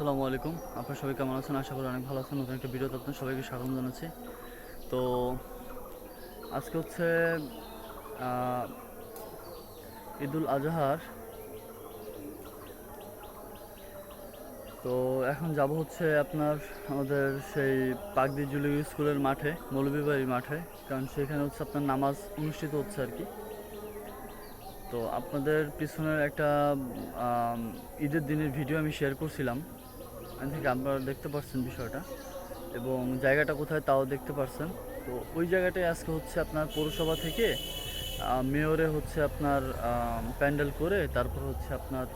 আসসালামু আলাইকুম। আপনার সবাই কেমন আছেন? আশা করি অনেক ভালো আছেন। নতুন একটা ভিডিওতে আপনার সবাইকে স্বাগত জানাচ্ছি। তো আজকে হচ্ছে ঈদুল আজহার। তো এখন যাব হচ্ছে আপনার আমাদের সেই পাকদি জুলি স্কুলের মাঠে মৌলভীবাড়ি মাঠে। কারণ সেখানে হচ্ছে আপনার নামাজ অনুষ্ঠিত হচ্ছে আর কি। তো আপনাদের পিছনের একটা ঈদের দিনের ভিডিও আমি শেয়ার করছিলাম। থেকে আপনারা দেখতে পাচ্ছেন বিষয়টা এবং জায়গাটা কোথায় তাও দেখতে পাচ্ছেন তো ওই জায়গাটায় আজকে হচ্ছে আপনার পৌরসভা থেকে মেয়রে হচ্ছে আপনার প্যান্ডেল করে তারপর হচ্ছে আপনার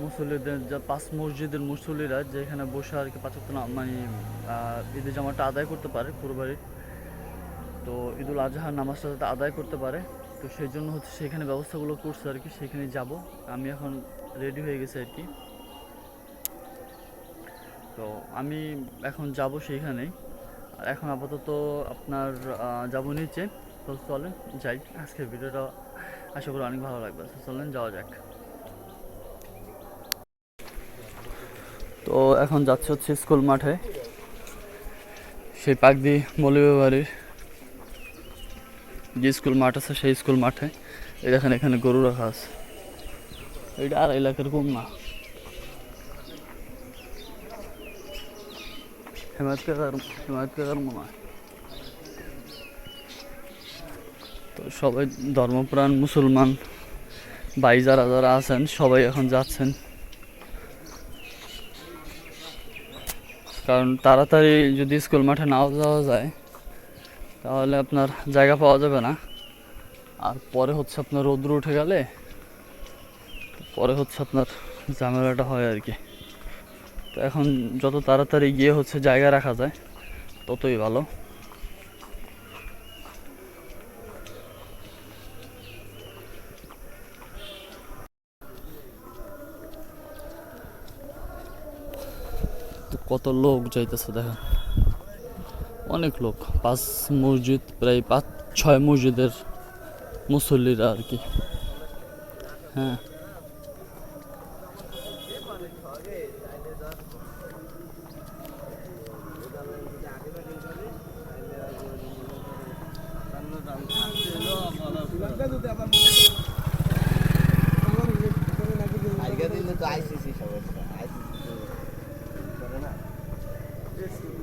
মুসল্লিদের যা পাঁচ মসজিদের মুসল্লিরা যেখানে বসে আর কি পাঁচাত্তর মানে ঈদের জামাটা আদায় করতে পারে কুরবানির তো ঈদুল আজহার নামাজটা যাতে আদায় করতে পারে, তো সেই জন্য হচ্ছে সেখানে ব্যবস্থাগুলো করছে আর কি সেখানে যাব। আমি এখন রেডি হয়ে গেছি আর কি। তো আমি এখন যাব সেইখানেই আর এখন আপাতত আপনার যাব নিচে। তো চলেন, যাই। আজকের ভিডিওটা আশা করি অনেক ভালো লাগবে। তো চলেন, যাওয়া যাক। তো এখন যাচ্ছে হচ্ছে স্কুল মাঠে। সেই পাক দিয়ে পাকদি মৌলভীবাড়ির যে স্কুল মাঠ আছে, সেই স্কুল মাঠে। এই দেখেন, এখানে গরু রাখা আছে। এটা আর এলাকার কম না হেমায়ত কাকার মনে হয় তো সবাই ধর্মপ্রাণ মুসলমান, ভাই যারা যারা আছেন, সবাই এখন যাচ্ছেন। কারণ তাড়াতাড়ি যদি স্কুল মাঠে নাও যাওয়া যায়, তাহলে আপনার জায়গা পাওয়া যাবে না। আর পরে হচ্ছে আপনার রৌদ্র উঠে গেলে, পরে হচ্ছে আপনার ঝামেলাটা হয় আর কি। তো এখন যত তাড়াতাড়ি গিয়ে হচ্ছে জায়গা রাখা যায়, ততই ভালো। কত লোক যাইতেছে দেখেন। অনেক লোক, পাঁচ মসজিদ, প্রায় পাঁচ ছয় মসজিদের মুসল্লিরা আর কি। হ্যাঁ আজকে দিন তো আইসিসি সমস্যা আইসিসি করে না বলতে এই তো করছে, সবাই জন্য। ये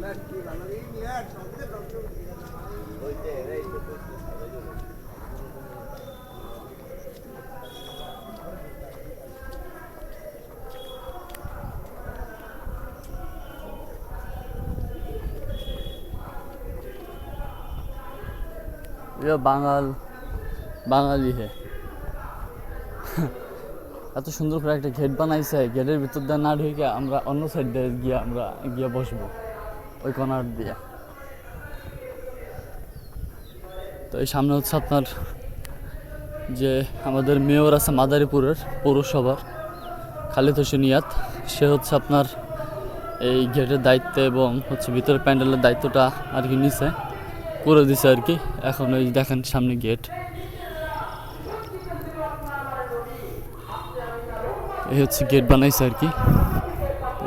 বাঙাল, বাঙালি হে। এত সুন্দর করে একটা গেট বানাইছে গেটের ভিতর দিয়ে না ঢুকে আমরা অন্য সাইড দিয়ে গিয়ে আমরা গিয়ে বসবো। ওই কর্নার দিয়ে। তো এই সামনে হচ্ছে আপনার যে আমাদের মেয়র আছে মাদারীপুরের পৌরসভার, খালিদ হোসেন ইয়াত সে হচ্ছে আপনার এই গেটের দায়িত্ব এবং হচ্ছে ভিতরে প্যান্ডেলের দায়িত্বটা আর কি নিছে, করে দিছে আর কি। এখন ওই দেখেন সামনে গেট এই হচ্ছে গেট বানাইছে আর কি।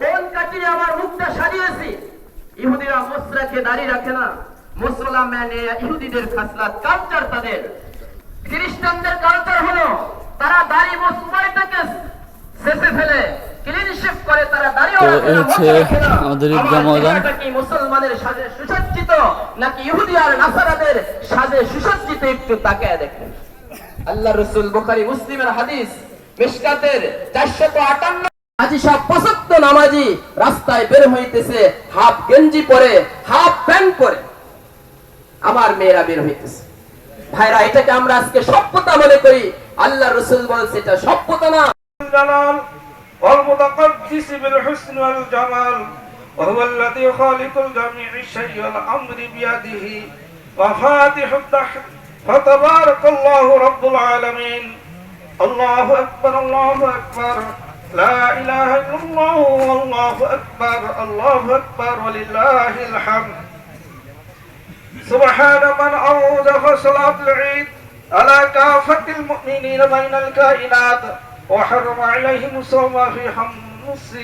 কোন কাটিনে আমার মুখটা সাজিয়েছি ইহুদিরা মোস রাখে না ইহুদিদের খাসলাত কালচার তাদের খ্রিস্টানদের কালচার হলো তারা দাড়ি শেষে ফেলে ক্লিন শেভ করে তারা হচ্ছে না। আমাদের ঈদগাহ ময়দান। কি মুসলমানের সাজে সুসজ্জিত নাকি ইহুদি আর নাসারাদের সাজে সুসজ্জিত একটু তাকায় দেখেন আল্লাহ রসুল বুখারী মুসলিমের হাদিস মিশকাতের চারশত আটান্ন আজি সব পঁচাত্ত নামাজি রাস্তায় বের হইতেছে হাফ গেঞ্জি পরে হাফ প্যান্ট পরে আমার মেয়েরা বের হইতেছে ভাইরা এটাকে আমরা আজকে সভ্যতা মনে করি আল্লাহ রসুল বলছে এটা সভ্যতা না الجلال والمتقدس بالحسن والجمال وهو الذي خالق الجميع الشيء والأمر بيده وفاتح الدهر فتبارك الله رب العالمين الله أكبر الله أكبر لا إله إلا الله والله أكبر الله أكبر ولله الحمد. سبحان من أوجه صلاة العيد على كافة المؤمنين بين الكائنات. وحرم عليهم الصوم في خمس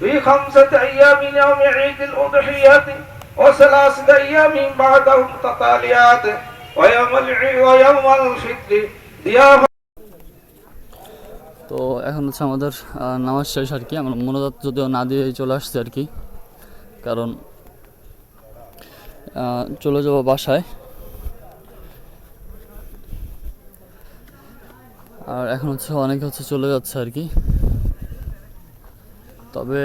في خمسة أيام يوم عيد الأضحية. وثلاثة أيام بعده متتاليات. ويوم العيد ويوم الفطر. তো এখন হচ্ছে আমাদের নামাজ শেষ আর কি। আমরা মনোজাত যদিও না দিয়ে চলে আসছে আর কি, কারণ চলে যাব বাসায়। আর এখন হচ্ছে অনেকে হচ্ছে চলে যাচ্ছে আর কি। তবে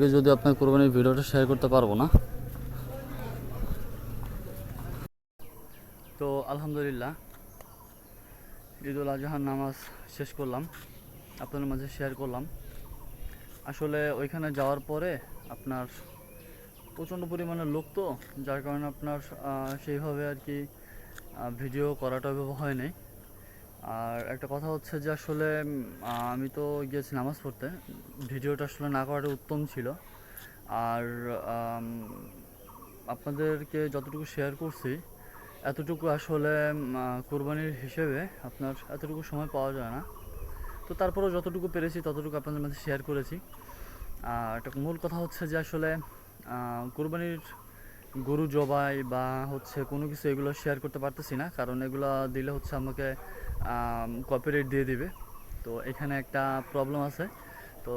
গিয়ে যদি আপনার কোরবানির ভিডিওটা শেয়ার করতে পারব না। তো আলহামদুলিল্লাহ ঈদুল আজহার নামাজ শেষ করলাম, আপনাদের মাঝে শেয়ার করলাম। আসলে ওইখানে যাওয়ার পরে আপনার প্রচণ্ড পরিমাণে লোক তো, যার কারণে আপনার সেইভাবে আর কি ভিডিও করাটা ওইভাবে হয় নাই আর একটা কথা হচ্ছে যে আসলে আমি তো গিয়েছি নামাজ পড়তে, ভিডিওটা আসলে না করাটা উত্তম ছিল। আর আপনাদেরকে যতটুকু শেয়ার করছি এতটুকু আসলে কোরবানির হিসেবে আপনার এতটুকু সময় পাওয়া যায় না। তো তারপরেও যতটুকু পেরেছি ততটুকু আপনাদের মধ্যে শেয়ার করেছি। আর একটা মূল কথা হচ্ছে যে আসলে কোরবানির গরু জবাই বা হচ্ছে কোনো কিছু এগুলো শেয়ার করতে পারতেছি না। কারণ এগুলো দিলে হচ্ছে আমাকে কপিরাইট দিয়ে দিবে। তো এখানে একটা প্রবলেম আছে। তো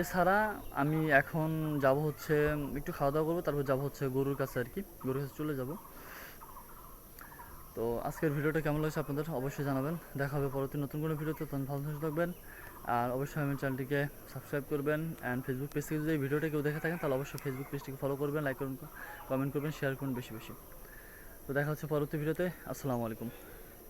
এছাড়া আমি এখন যাব হচ্ছে, একটু খাওয়া দাওয়া করব, তারপর যাব হচ্ছে গরুর কাছে আর কি। গরুর কাছে চলে যাব। তো আজকের ভিডিওটা কেমন লাগছে আপনাদের অবশ্যই জানাবেন। দেখা হবে পরবর্তী নতুন কোনো ভিডিওতে তখন ভালো থাকবেন আর অবশ্যই আমার চ্যানেলটিকে সাবস্ক্রাইব করবেন অ্যান্ড ফেসবুক পেজ থেকে যদি ভিডিওটা কেউ দেখে থাকেন, তাহলে অবশ্যই ফেসবুক পেজটিকে ফলো করবেন লাইক করুন কমেন্ট করবেন শেয়ার করুন বেশি বেশি। তো দেখা হচ্ছে পরবর্তী ভিডিওতে, আসসালামু আলাইকুম।